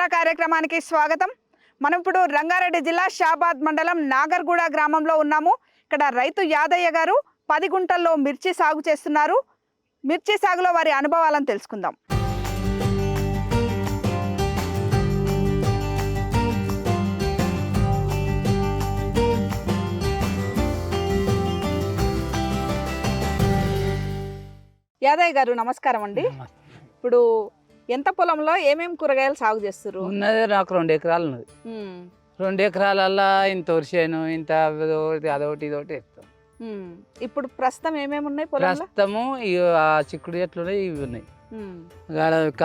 యాత్ర కార్యక్రమానికి స్వాగతం. మనం ఇప్పుడు రంగారెడ్డి జిల్లా షాబాద్ మండలం నాగర్గూడ గ్రామంలో ఉన్నాము. ఇక్కడ రైతు యాదయ్య గారు పది గుంటల్లో మిర్చి సాగు చేస్తున్నారు. మిర్చి సాగులో వారి అనుభవాలను తెలుసుకుందాం. యాదయ్య గారు నమస్కారం అండి. ఇప్పుడు ఎంత పొలంలో ఏమేం కూరగాయలు సాగు చేస్తారు ఉన్నది నాకు రెండు ఎకరాలు ఉన్నది రెండు ఎకరాలల్లా ఇంత వరిసేను ఇంత అదొకటి అదొకటి ఇదొకటి వేస్తాం ఇప్పుడు ప్రస్తుతం ఏమేమి ఉన్నాయి ప్రస్తుతము ఆ చిక్కుడు చెట్లు ఉన్నాయి ఇవి ఉన్నాయి.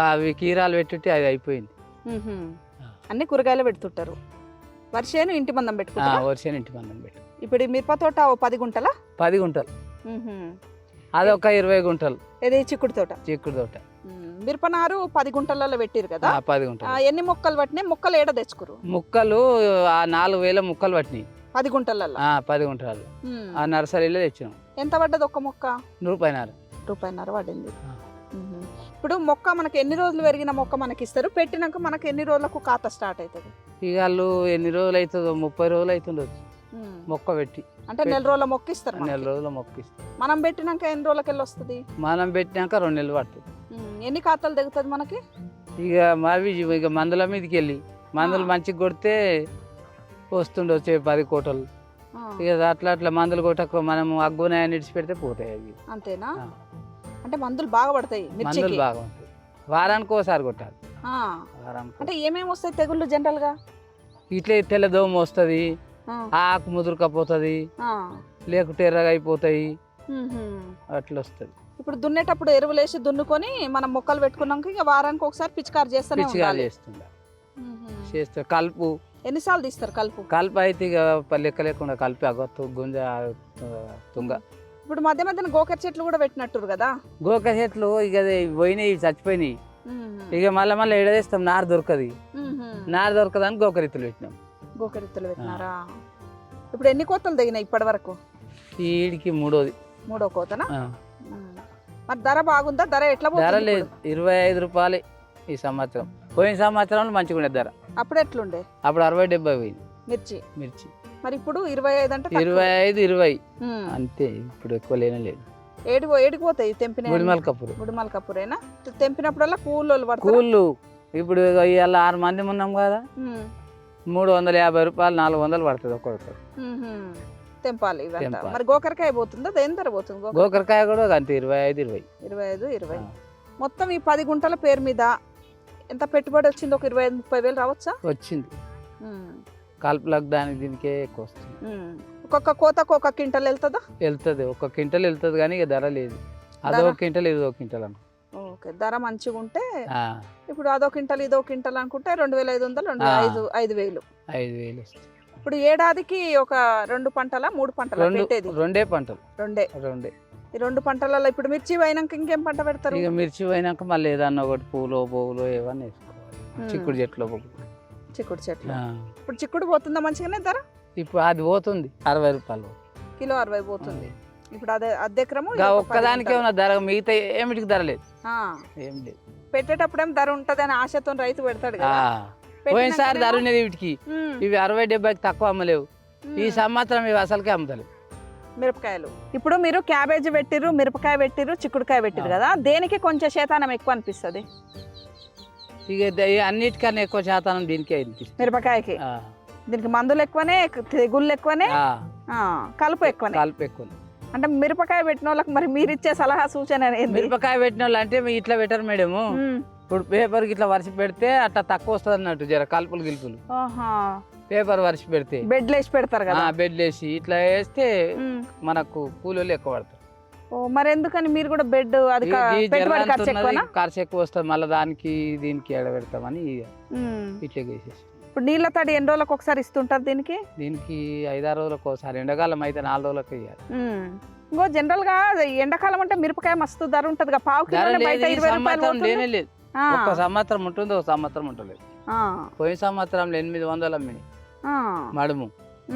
అవి కీరాలు పెట్టుట్టి అది అయిపోయింది. అన్ని కూరగాయలు పెడుతుంటారు. వర్షేను ఇంటి మందం ఆ, పెట్టుకుంటారు వరిసేను ఇంటి మందం పెట్టు ఇప్పుడు మిరప తోట పది గుంటల? పది గుంటలు. అదొక ఇరవై గుంటలు. ఇది చిక్కుడు తోట? చిక్కుడు తోట. మిరపనారు పది గుంటలలో పెట్టిరు కదా? పది గుంటలు. ఎన్ని మొక్కలు పట్టినాయి? మొక్కలు ఏడ తెచ్చుకురు ముక్కలు ఆ నాలుగు వేల ముక్కలు పట్టినాయి. పది గుంటలలో పది గుంటలు ఉమ్. ఆ నర్సరీలో తెచ్చినాం. ఎంత పడ్డది ఒక్క మొక్క? రూపాయినారు రూపాయిన్నర పడింది. ఇప్పుడు మొక్క మనకి ఎన్ని రోజులు పెరిగిన మొక్క మనకి ఇస్తారు పెట్టినాక మనకి ఎన్ని రోజులకు ఖాతా స్టార్ట్ అవుతుంది ఇక వాళ్ళు ఎన్ని రోజులు అవుతుందో ముప్పై రోజులు అవుతుండొచ్చు ఉమ్. మొక్క పెట్టి అంటే నెల రోజుల మొక్క ఇస్తారు నెల. రోజుల మొక్క ఇస్తాం మనం పెట్టినాక ఎన్ని రోజులకి వెళ్ళి వస్తుంది మనం పెట్టినాక రెండు నెలలు పడుతుంది. ఎన్ని ఖాతాలు దిగుతుంది మనకి ఇక మావి ఇక మందుల మీదకి వెళ్ళి మందులు. మంచిగా కొడితే వస్తుండే వచ్చే పది కోటలు. ఇక అట్లా అట్లా మందులు కొట్టక మనం అగ్గునాయ నిడిచి పెడితే పోతాయి అవి అంతేనా. అంటే మందులు బాగా పడతాయి మందులు బాగా ఉంటాయి వారానికి ఒకసారి కొట్టాలి. వారానికి అంటే ఏమేమి వస్తాయి తెగుళ్ళు జనరల్గా ఇట్లా తెల్లదోమ వస్తుంది ఆ. ఆకు ముదురుకపోతుంది. లేకుంటే ఎర్రగా అయిపోతాయి. అట్లా వస్తుంది ఇప్పుడు దున్నేటప్పుడు ఎరువులు వేసి దున్నుకొని మనం మొక్కలు పెట్టుకున్నాక ఇక వారానికి ఒకసారి పిచికారి చేస్తూనే పిచ్చిగా ఉండాలి. చేస్తుండే. మ్మ్హ్మ్. చేస్తే. కలుపు. ఎన్నిసార్లు తీస్తారు కలుపు? కలుపు అయితే ఇక లెక్క లేకుండా కలిపి అగొత్తు గుంజ తుంగ. ఇప్పుడు మధ్య మధ్యన గోకర చెట్లు కూడా పెట్టినట్టురు కదా? గోక చెట్లు ఇక పోయినాయి చచ్చిపోయినాయి. ఇక మళ్ళీ మళ్ళీ ఎడదేస్తాం నారు దొరకది. నారు దొరకదని గోకరిత్తులు పెట్టినాం. గోకరిత్తులు పెట్టినారా? ఇప్పుడు ఎన్ని కోతలు దిగినాయి ఇప్పటి వరకు? ఈడికి మూడోది. మూడో కోతనా. మరి ధర బాగుందా? ధర ఎట్లా ధర లేదు? ఇరవై ఐదు రూపాయలు ఈ సంవత్సరం. పోయిన సంవత్సరంలో మంచిగా ఉండేది ధర. అప్పుడు ఎట్లుండే? అప్పుడు అరవై డెబ్బై పోయింది. మిర్చి? మిర్చి. మరి ఇప్పుడు ఇరవై ఐదు అంటే. ఇరవై ఐదు ఇరవై. అంతే ఇప్పుడు ఎక్కువ లేనే లేదు. ఏడి ఏడికి పోతాయి తెంపిన గుడిమల్ కప్పురు గుడిమల్ కప్పురేనా తెంపినప్పుడల్లా కూలోళ్ళు కూళ్ళు. ఇప్పుడు ఇవాళ ఆరు మంది ఉన్నాం కదా. మూడు వందల యాభై రూపాయలు నాలుగు వందలు పడుతుంది ఒక్కొక్కరు తెంపాలి ఇవంతా. తెంపాలి. మరి గోకరకాయ పోతుందా? దేని ధర పోతుంది గోకర గోకరకాయ కూడా అంతే ఇరవై ఐదు ఇరవై. ఇరవై ఐదు ఇరవై. ఆ. మొత్తం ఈ పది గుంటల పేరు మీద ఎంత పెట్టుబడి వచ్చింది? ఒక ఇరవై ఐదు ముప్పై వేలు రావచ్చా? వచ్చింది. మ్మ్. కలుపులకు దానికి దీనికే ఎక్కువ వస్తుంది. ఒక్కొక్క కోతకు ఒక క్వింటల్ వెళ్తుందా? వెళ్తుంది. ఒక క్వింటల్ వెళ్తుంది కానీ ఇక ధర లేదు. అదో ధర? క్వింటల్ ఇదో క్వింటల్ అను ఓకే. ధర మంచిగా ఉంటే ఇప్పుడు అదో క్వింటల్ ఇదో క్వింటల్ అనుకుంటే రెండు వేల ఐదు వందలు రెండు. ఐదు ఐదు వేలు. ఐదు వేలు ఇప్పుడు ఏడాదికి ఒక రెండు పంటల మూడు పంటల రెండు పెట్టేది? రెండే పంటలు. రెండే. రెండే. ఈ రెండు పంటలలో ఇప్పుడు మిర్చి పోయినాక ఇంకేం పంట పెడతారు? ఇక మిర్చి పోయినాక మళ్ళీ ఏదన్నా ఒకటి పూలు పువ్వులు ఏమన్నా వేసుకోవాలి. చిక్కుడు చెట్లు. చిక్కుడు చెట్లు. ఇప్పుడు చిక్కుడు పోతుందా మంచిగానే ధర? ఇప్పుడు అది పోతుంది. అరవై రూపాయలు. కిలో అరవై పోతుంది. ఇప్పుడు అదే అద్దె ఎకరము పది ఒక్కదానికే. ఉన్న ధర మిగతా ఏమిటికి ధర లేదు. ఏం లేదు. పెట్టేటప్పుడేం ధర ఉంటది అని ఆశతో రైతు పెడతాడు కదా. పోయినసారి ధర ఉన్నది వీటికి. ఇవి అరవై డెబ్బైకి తక్కువ అమ్మలేవు. ఈ సంవత్సరం ఇవి అసలుకే అమ్ముతలేవు. మిరపకాయలు. ఇప్పుడు మీరు క్యాబేజీ పెట్టిర్రు మిరపకాయ పెట్టిర్రు చిక్కుడుకాయ పెట్టిర్రు ఆ. కదా. దేనికి కొంచెం శేతానం ఎక్కువ అనిపిస్తుంది? ఇక అన్నిటికన్నా ఎక్కువ శాతం దీనికే అనిపిస్తుంది. మిరపకాయకి. దీనికి మందులు ఎక్కువనే తెగుళ్ళు ఎక్కువనే? కలుపు ఎక్కువనే? కలుపు ఎక్కువ అంటే మిరపకాయ పెట్టిన వాళ్ళకి మరి మీరు ఇచ్చే సలహా సూచన మిరపకాయ పెట్టిన వాళ్ళు అంటే ఇట్లా పెట్టరు మేడము ఇప్పుడు పేపర్కి ఇట్లా వరిసి పెడితే అట్లా తక్కువ వస్తుంది అన్నట్టు జర కలుపులు గిలుపులు. పేపర్ వరిసి పెడితే. బెడ్లు వేసి పెడతారు కదా? బెడ్ వేసి ఇట్లా వేస్తే. మనకు కూలీలు ఎక్కువ పడతారు. మరి ఎందుకని మీరు కూడా బెడ్ అది ఖర్చు ఎక్కువ వస్తుంది మళ్ళీ దానికి దీనికి ఎడబెడతామని. ఇట్లా వేసేసి ఇప్పుడు నీళ్ళ తడి ఎన్ని రోజులకు ఒకసారి ఇస్తుంటారు దీనికి? దీనికి ఐదారు రోజులకు ఒకసారి ఎండాకాలం అయితే నాలుగు రోజులకు ఉమ్. ఇంకో జనరల్గా ఎండాకాలం అంటే మిరపకాయ మస్తు ధర ఉంటది కదా పావు కిలో లేదు బయట ఈ ఇరవై రూపాయలు ఒక సంవత్సరం ఉంటుంది ఒక సంవత్సరం ఉంటలేదు ఆ, పోయిన సంవత్సరం ఎనిమిది వందలు అమ్మినాయి ఆ. మడుము.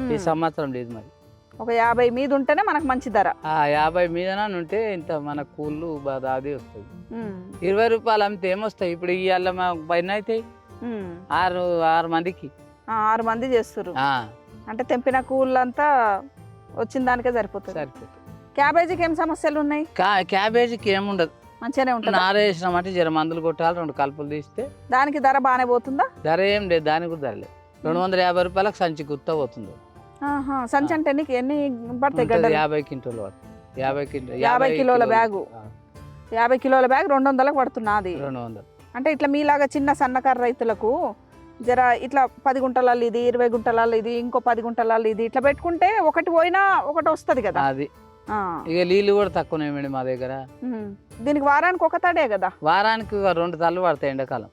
ఈ సంవత్సరం లేదు మరి. ఒక యాభై మీద ఉంటేనే మనకు మంచి ధర. ఆ యాభై మీదన ఉంటే ఇంత మన కూళ్ళు దాది వస్తుంది. ఇరవై రూపాయలు అమ్మితే ఏమొస్తాయి? ఇప్పుడు ఇవాళ మా పైన అయితే ఉమ్. ఆరు ఆరు మందికి. ఆరు మంది చేస్తారు అంటే తెంపిన కూలంతా వచ్చిన దానికే సరిపోతుంది. సరిపోతుంది. క్యాబేజీకి ఏం సమస్యలు ఉన్నాయి? క్యాబేజీకి ఏముండదు మంచిగానే ఉంటుంది? నారేసినాం అంటే జర మందులు కొట్టాలి రెండు కలుపులు తీస్తే దానికి ధర బాగానే పోతుందా? ధర ఏం లేదు దానికి కూడా ధర లేదు. రెండు వందల యాభై రూపాయలకు సంచి గుత్త పోతుంది. ఆహా, సంచి అంటే ఎన్ని ఎన్ని పడతాయి యాభై క్వింటోలు పడుతుంది యాభై క్వింటో యాభై కిలోల బ్యాగు. యాభై కిలోల బ్యాగ్ రెండు వందలకు పడుతున్నది రెండు వందలు. అంటే ఇట్లా మీలాగా చిన్న సన్నకారు రైతులకు జర ఇట్లా పది గుంటలలో ఇది ఇరవై గుంటలలో ఇది ఇంకో పది గుంటలలో ఇది ఇట్లా పెట్టుకుంటే ఒకటి పోయినా ఒకటి వస్తుంది కదా. అది. ఇక నీళ్ళు కూడా తక్కువనే మేడం మా దగ్గర. దీనికి వారానికి ఒక తడే కదా? వారానికి రెండు తల్లు పడతాయి ఎండాకాలం.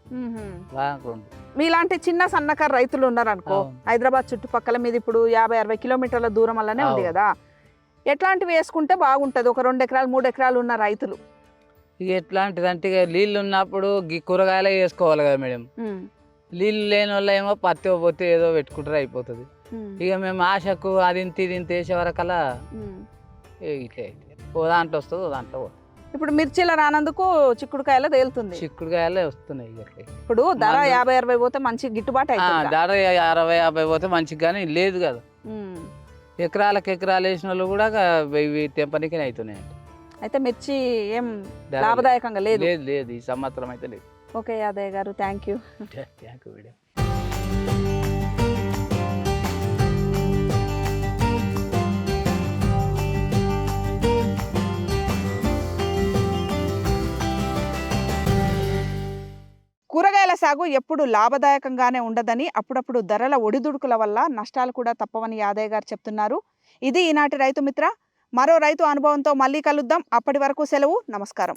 వారానికి రెండు. మీలాంటి చిన్న సన్నకారు రైతులు ఉన్నారనుకో. హైదరాబాద్ చుట్టుపక్కల మీద ఇప్పుడు యాభై అరవై కిలోమీటర్ల దూరం వల్లనే ఉంది. కదా. ఎట్లాంటివి వేసుకుంటే బాగుంటది? ఒక రెండు ఎకరాలు మూడు ఎకరాలు ఉన్న రైతులు. ఇక ఎట్లాంటిది అంటే ఇక నీళ్ళు ఉన్నప్పుడు గి కూరగాయలే వేసుకోవాలి కదా మేడం. నీళ్ళు లేని వాళ్ళు ఏమో పత్తి పోతే ఏదో పెట్టుకుంటారు అయిపోతుంది. ఇక మేము ఆశకు అది ఇంత ఇది ఇంత వేసే వరకల్లా ఇట్లే ఓ దాంట్లో వస్తుంది ఓ దాంట్లో పోతుంది. ఇప్పుడు మిర్చీల రానందుకు చిక్కుడుకాయలో తేలుతుంది. చిక్కుడుకాయలే వస్తున్నాయి. ఇప్పుడు ధర యాభై అరవై పోతే మంచి గిట్టుబాటు ధర అరవై యాభై పోతే మంచిగా కానీ లేదు కదా. ఎకరాలకు ఎకరాలు వేసిన వాళ్ళు కూడా ఇవి తెంపనికే అవుతున్నాయి అయితే మిర్చి ఏం లాభదాయకంగా లేదు. లేదు లేదు. ఈ సంవత్సరం అయితే లేదు. ఓకే యాదయ్య గారు thank you thank you madam కూరగాయల సాగు ఎప్పుడు లాభదాయకంగానే ఉండదని అప్పుడప్పుడు ధరల ఒడిదుడుకుల వల్ల నష్టాలు కూడా తప్పవని యాదయ్య గారు చెప్తున్నారు. ఇది ఈనాటి రైతు మిత్ర మరో రైతు అనుభవంతో మళ్ళీ కలుద్దాం. అప్పటి వరకు సెలవు. నమస్కారం.